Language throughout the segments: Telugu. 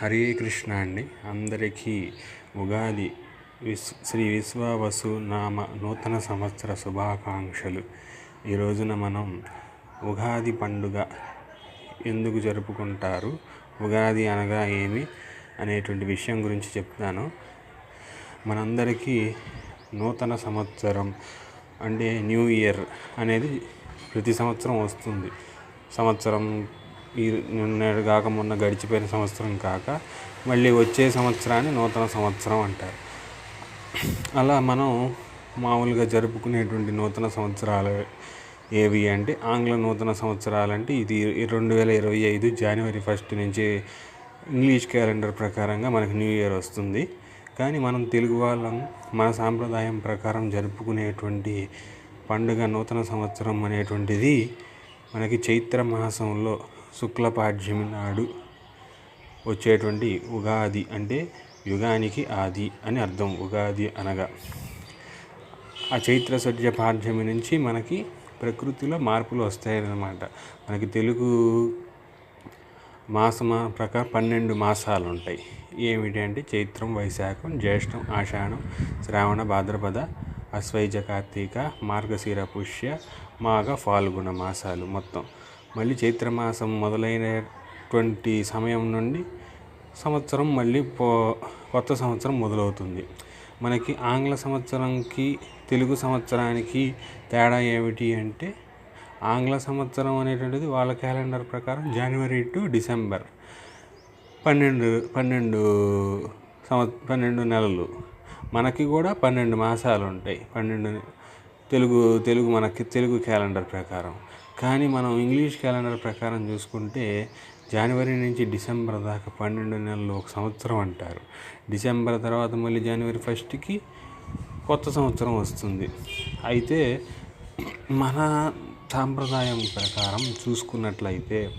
హరే కృష్ణ అండి. అందరికీ ఉగాది విస్ శ్రీ విశ్వావసు నామ నూతన సంవత్సర శుభాకాంక్షలు. ఈ రోజున మనం ఉగాది పండుగ ఎందుకు జరుపుకుంటారు ఉగాది అనగా ఏమి అనేటువంటి విషయం గురించి చెప్తాను. మనందరికీ నూతన సంవత్సరం అంటే న్యూ ఇయర్ అనేది ప్రతి సంవత్సరం వస్తుంది. సంవత్సరం ఈ నిన్నటి కాక మొన్న గడిచిపోయిన సంవత్సరం కాక మళ్ళీ వచ్చే సంవత్సరాన్ని నూతన సంవత్సరం అంటారు. అలా మనం మామూలుగా జరుపుకునేటువంటి నూతన సంవత్సరాలు ఏవి అంటే ఆంగ్ల నూతన సంవత్సరాలు అంటే ఇది రెండు వేల ఇరవై ఐదు జనవరి ఫస్ట్ నుంచి ఇంగ్లీష్ క్యాలెండర్ ప్రకారంగా మనకు న్యూ ఇయర్ వస్తుంది. కానీ మనం తెలుగు వాళ్ళం మన సాంప్రదాయం ప్రకారం జరుపుకునేటువంటి పండుగ నూతన సంవత్సరం అనేటువంటిది మనకి చైత్ర మాసంలో శుక్లపాఠ్యమి నాడు వచ్చేటువంటి ఉగాది అంటే యుగానికి ఆది అని అర్థం. ఉగాది అనగా ఆ చైత్ర సద్య పాఠ్యమి నుంచి మనకి ప్రకృతిలో మార్పులు వస్తాయన్నమాట. మనకి తెలుగు మాసమా ప్రకారం పన్నెండు మాసాలు ఉంటాయి ఏమిటి అంటే చైత్రం వైశాఖం జ్యేష్టం ఆషాఢం శ్రావణ భాద్రపద అశ్వైజ కార్తీక మార్గశిర పుష్య మాఘ ఫాల్గుణ మాసాలు మొత్తం. మళ్ళీ చైత్రమాసం మొదలైనటువంటి సమయం నుండి సంవత్సరం మళ్ళీ పో కొత్త సంవత్సరం మొదలవుతుంది. మనకి ఆంగ్ల సంవత్సరంకి తెలుగు సంవత్సరానికి తేడా ఏమిటి అంటే ఆంగ్ల సంవత్సరం అనేటువంటిది వాళ్ళ క్యాలెండర్ ప్రకారం జనవరి టు డిసెంబర్. పన్నెండు పన్నెండు సంవ పన్నెండు నెలలు. మనకి కూడా పన్నెండు మాసాలు ఉంటాయి. పన్నెండు తెలుగు తెలుగు మనకి తెలుగు క్యాలెండర్ ప్రకారం. కానీ మనం ఇంగ్లీష్ క్యాలెండర్ ప్రకారం చూసుకుంటే జనవరి నుంచి డిసెంబర్ దాకా పన్నెండు నెలలు ఒక సంవత్సరం అంటారు. డిసెంబర్ తర్వాత మళ్ళీ జనవరి ఫస్ట్కి కొత్త సంవత్సరం వస్తుంది. అయితే మన సాంప్రదాయం ప్రకారం చూసుకున్నట్లయితే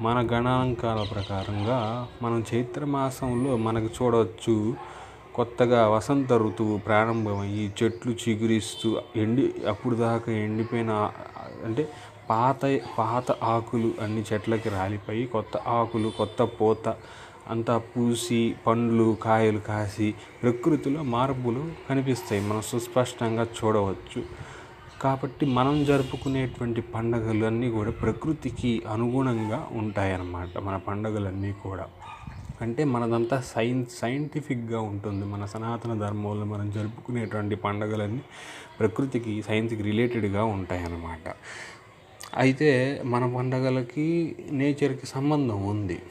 మన గణాంకాల ప్రకారంగా మనం చైత్రమాసంలో మనకు చూడవచ్చు కొత్తగా వసంత ఋతువు ప్రారంభమయ్యి చెట్లు చిగురిస్తూ ఎండి అప్పుడు దాకా ఎండిపోయిన అంటే పాత పాత ఆకులు అన్ని చెట్లకి రాలిపోయి కొత్త ఆకులు కొత్త పూత అంతా పూసి పండ్లు కాయలు కాసి ప్రకృతిలో మార్పులు కనిపిస్తాయి. మనం సుస్పష్టంగా చూడవచ్చు. కాబట్టి మనం జరుపుకునేటువంటి పండగలు అన్నీ కూడా ప్రకృతికి అనుగుణంగా ఉంటాయన్నమాట మన పండుగలన్నీ కూడా. అంటే మనదంతా సైన్స్ సైంటిఫిక్గా ఉంటుంది. మన సనాతన ధర్మంలో మనం జరుపుకునేటువంటి పండగలన్నీ ప్రకృతికి సైన్స్కి రిలేటెడ్గా ఉంటాయన్నమాట. అయితే మన పండగలకి నేచర్కి సంబంధం ఉంది.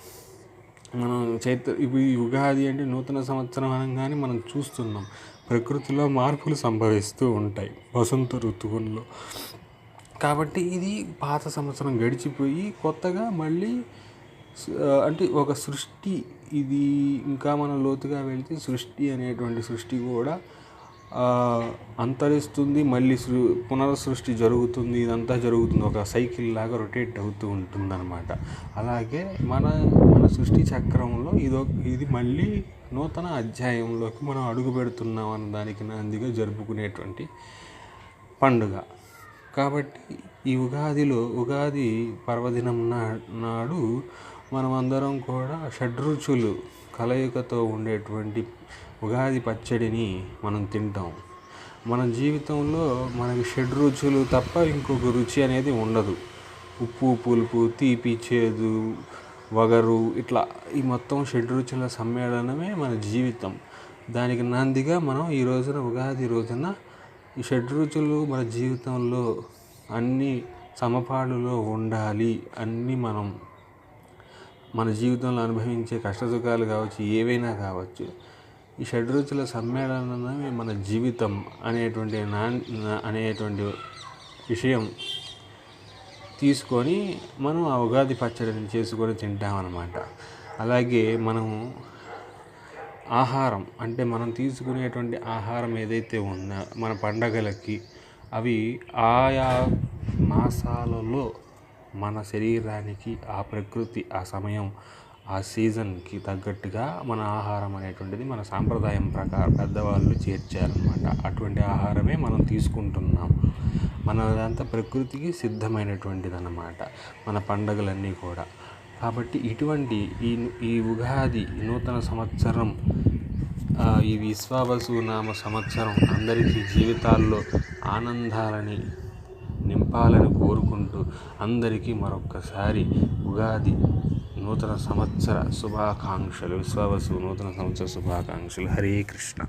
మనం చైత్ర ఇప్పుడు ఉగాది అంటే నూతన సంవత్సరం అనగానే మనం చూస్తున్నాం. ప్రకృతిలో మార్పులు సంభవిస్తూ ఉంటాయి. వసంత ఋతువుల్లో. కాబట్టి ఇది పాత సంవత్సరం గడిచిపోయి కొత్తగా మళ్ళీ అంటే ఒక సృష్టి ఇది ఇంకా మనం లోతుగా వెళితే సృష్టి అనేటువంటి సృష్టి కూడా అంతరిస్తుంది మళ్ళీ సృ పునఃసృష్టి జరుగుతుంది ఇదంతా జరుగుతుంది ఒక సైకిల్ లాగా రొటేట్ అవుతూ ఉంటుందన్నమాట. అలాగే మన మన సృష్టి చక్రంలో ఇదో ఇది మళ్ళీ నూతన అధ్యాయంలోకి మనం అడుగు పెడుతున్నాం అన్న దానికి నందిగా జరుపుకునేటువంటి పండుగ. కాబట్టి ఈ ఉగాదిలో ఉగాది పర్వదినం నాడు మనమందరం కూడా షడ్రుచులు కలయికతో ఉండేటువంటి ఉగాది పచ్చడిని మనం తింటాం. మన జీవితంలో మనకి షడ్రుచులు తప్ప ఇంకొక రుచి అనేది ఉండదు. ఉప్పు పులుపు తీపి చేదు వగరు ఇట్లా ఈ మొత్తం షడ్రుచుల సమ్మేళనమే మన జీవితం. దానికి నాందిగా మనం ఈ రోజున ఉగాది రోజున ఈ షడ్రుచులు మన జీవితంలో అన్నీ సమపాడులో ఉండాలి అన్నీ మనం మన జీవితంలో అనుభవించే కష్టసుఖాలు కావచ్చు ఏవైనా కావచ్చు ఈ షడ్రుచుల సమ్మేళనమే మన జీవితం అనేటువంటి నా అనేటువంటి విషయం తీసుకొని మనం ఆ ఉగాది పచ్చడిని చేసుకొని తింటామన్నమాట. అలాగే మనము ఆహారం అంటే మనం తీసుకునేటువంటి ఆహారం ఏదైతే ఉందో మన పండగలకి అవి ఆయా మాసాలలో మన శరీరానికి ఆ ప్రకృతి ఆ సమయం ఆ సీజన్కి తగ్గట్టుగా మన ఆహారం అనేటువంటిది మన సాంప్రదాయం ప్రకారం పెద్దవాళ్ళు చేర్చారనమాట అటువంటి ఆహారమే మనం తీసుకుంటున్నాం. మనదంతా ప్రకృతికి సిద్ధమైనటువంటిది అన్నమాట మన పండగలన్నీ కూడా. కాబట్టి ఇటువంటి ఈ ఈ ఉగాది నూతన సంవత్సరం ఈ విశ్వావసు నామ సంవత్సరం అందరికీ జీవితాల్లో ఆనందాలని నింపాలని కోరుకుంటూ అందరికీ మరొక్కసారి ఉగాది నూతన సంవత్సర శుభాకాంక్షలు విశ్వావసు నూతన సంవత్సర శుభాకాంక్షలు. హరే కృష్ణ.